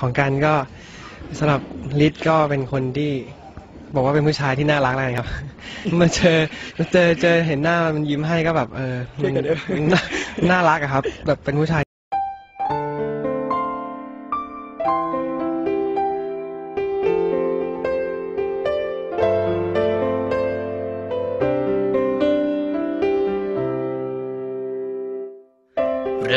ของกันก็สำหรับลิศก็เป็นคนที่บอกว่าเป็นผู้ชายที่น่ารักอะไรครับ มาเจอมาเจอเจอเห็นหน้ามันยิ้มให้ก็แบบ เออมันน่าน่ารักอะครับ แบบเป็นผู้ชาย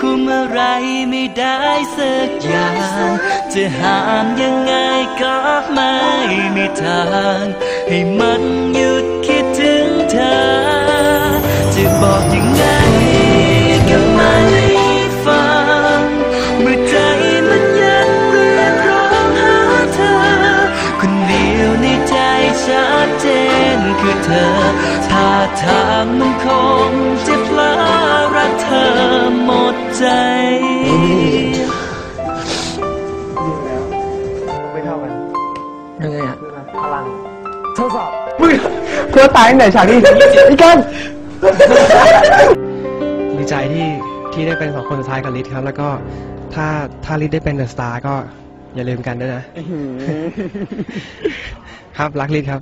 คุมอะไรไม่ได้สักอย่าง จะห้ามยังไงก็ไม่มีทาง ให้มันหยุดคิดถึงเธอ จะบอกยังไงก็ไม่ฟัง เมื่อใจมันยังเรียกร้องหาเธอ คนเดียวในใจชัดเจนคือเธอท่าทางมันคง ใจ ไม่เท่ากันยังไงอะพลังทดสอบมึงเพื่อตายตั้งแต่ฉากนี้อีกันดีใจที่ที่ได้เป็นสองคนสุดท้ายกับลิศครับ แล้วก็ถ้าถ้าลิศได้เป็นเดอะสตาร์ก็อย่าลืมกันด้วยนะ ครับ รักลิศครับ